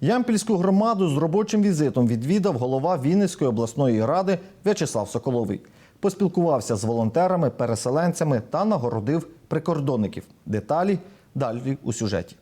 Ямпільську громаду з робочим візитом відвідав голова Вінницької обласної ради В'ячеслав Соколовий. Поспілкувався з волонтерами, переселенцями та нагородив прикордонників. Деталі далі у сюжеті.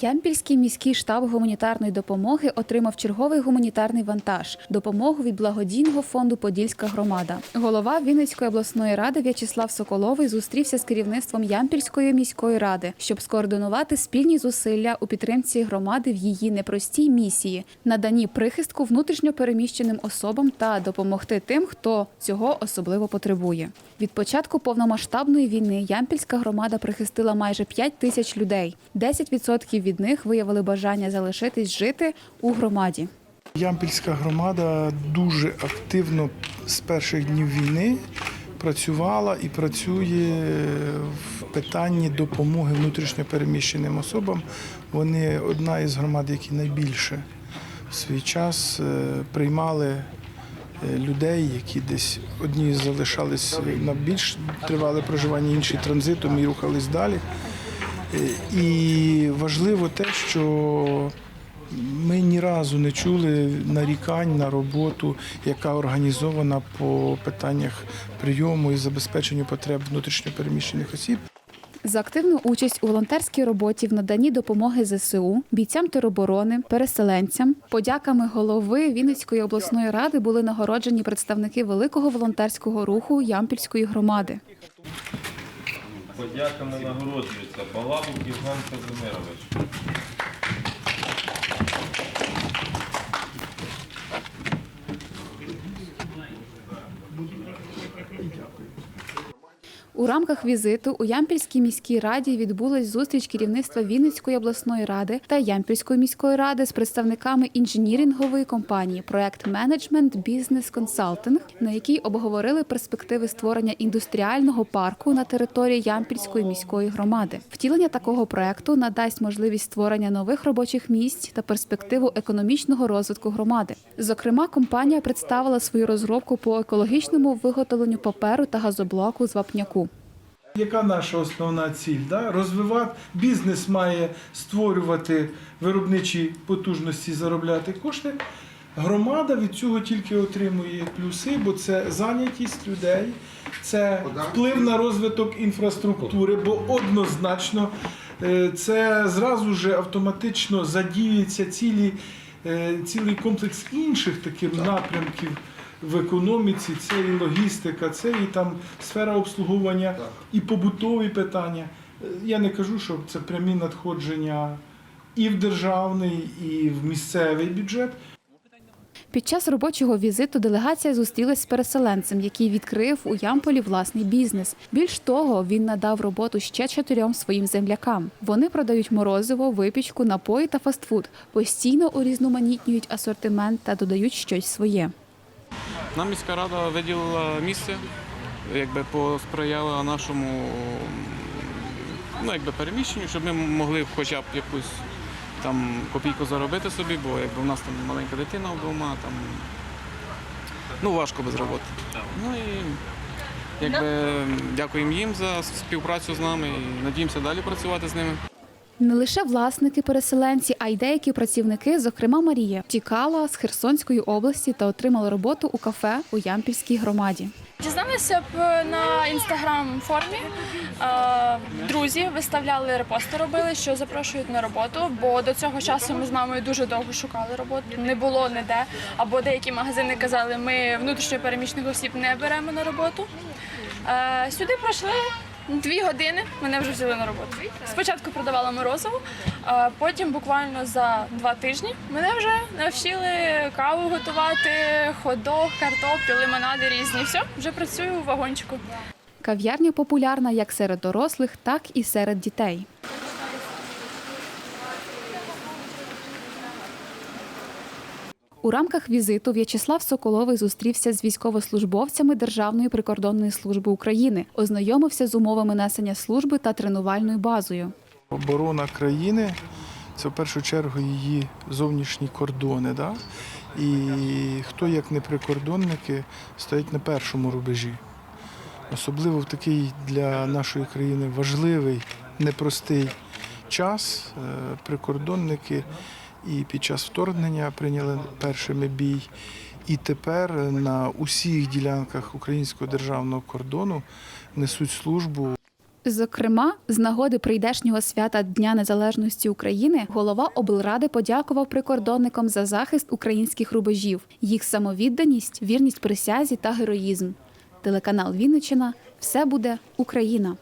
Ямпільський міський штаб гуманітарної допомоги отримав черговий гуманітарний вантаж допомогу від благодійного фонду Подільська громада. Голова Вінницької обласної ради В'ячеслав Соколовий зустрівся з керівництвом Ямпільської міської ради, щоб скоординувати спільні зусилля у підтримці громади в її непростій місії, наданні прихистку внутрішньо переміщеним особам та допомогти тим, хто цього особливо потребує. Від початку повномасштабної війни Ямпільська громада прихистила майже 5 тисяч людей. 10% від них виявили бажання залишитись жити у громаді. Ямпільська громада дуже активно з перших днів війни працювала і працює в питанні допомоги внутрішньопереміщеним особам. Вони одна із громад, які найбільше в свій час е, приймали е, людей, які десь одні залишались на більш тривале проживання, інші транзитом і рухались далі. І важливо те, що ми ні разу не чули нарікань на роботу, яка організована по питаннях прийому і забезпеченню потреб внутрішньопереміщених осіб. За активну участь у волонтерській роботі в наданні допомоги ЗСУ, бійцям тероборони, переселенцям, подяками голови Вінницької обласної ради були нагороджені представники великого волонтерського руху Ямпільської громади. Подяками нагороджується Балабук Євген Казимирович. У рамках візиту у Ямпільській міській раді відбулась зустріч керівництва Вінницької обласної ради та Ямпільської міської ради з представниками інженірингової компанії Проект Менеджмент Бізнес Консалтинг, на якій обговорили перспективи створення індустріального парку на території Ямпільської міської громади. Втілення такого проекту надасть можливість створення нових робочих місць та перспективу економічного розвитку громади. Зокрема, компанія представила свою розробку по екологічному виготовленню паперу та газоблоку з вапняку. Яка наша основна ціль? Да? Розвивати бізнес має створювати виробничі потужності, заробляти кошти. Громада від цього тільки отримує плюси, бо це зайнятість людей, це вплив на розвиток інфраструктури, бо однозначно е, це зразу ж автоматично задіюється цілі, е, цілий комплекс інших таких напрямків в економіці, це і логістика, це і там сфера обслуговування, і побутові питання. Е, Я не кажу, що це прямі надходження і в державний, і в місцевий бюджет. Під час робочого візиту делегація зустрілась з переселенцем, який відкрив у Ямполі власний бізнес. Більш того, він надав роботу ще чотирьом своїм землякам. Вони продають морозиво, випічку, напої та фастфуд, постійно урізноманітнюють асортимент та додають щось своє. Нам міська рада виділила місце, якби посприяла нашому ну, якби переміщенню, щоб ми могли хоча б якусь там копійку заробити собі, бо якби у нас там маленька дитина вдома, там ну важко без роботи. Ну і якби дякуємо їм за співпрацю з нами і надіємося далі працювати з ними. Не лише власники переселенці, а й деякі працівники, зокрема Марія, тікала з Херсонської області та отримала роботу у кафе у Ямпільській громаді. Дізналися б на інстаграм формі. Е, Друзі виставляли репости, робили, що запрошують на роботу. Бо до цього часу ми з мамою дуже довго шукали роботу. Не було ніде. Або деякі магазини казали, ми внутрішньо переміщених осіб не беремо на роботу. Е, Сюди пройшли. Дві години мене вже взяли на роботу. Спочатку продавала морозиво, а потім буквально за два тижні мене вже навчили каву готувати, ходок, картоплю, лимонади різні. Все, вже працюю у вагончику. Кав'ярня популярна як серед дорослих, так і серед дітей. У рамках візиту В'ячеслав Соколовий зустрівся з військовослужбовцями Державної прикордонної служби України, ознайомився з умовами несення служби та тренувальною базою. Оборона країни це в першу чергу її зовнішні кордони. Да? І хто, як не прикордонники, стоять на першому рубежі. Особливо в такий для нашої країни важливий, непростий час. е, Прикордонники і під час вторгнення прийняли першими бій. І тепер на усіх ділянках українського державного кордону несуть службу Зокрема, з нагоди прийдешнього свята Дня Незалежності України голова облради подякував прикордонникам за захист українських рубежів, їх самовідданість, вірність присязі та героїзм. Телеканал Вінниччина все буде Україна.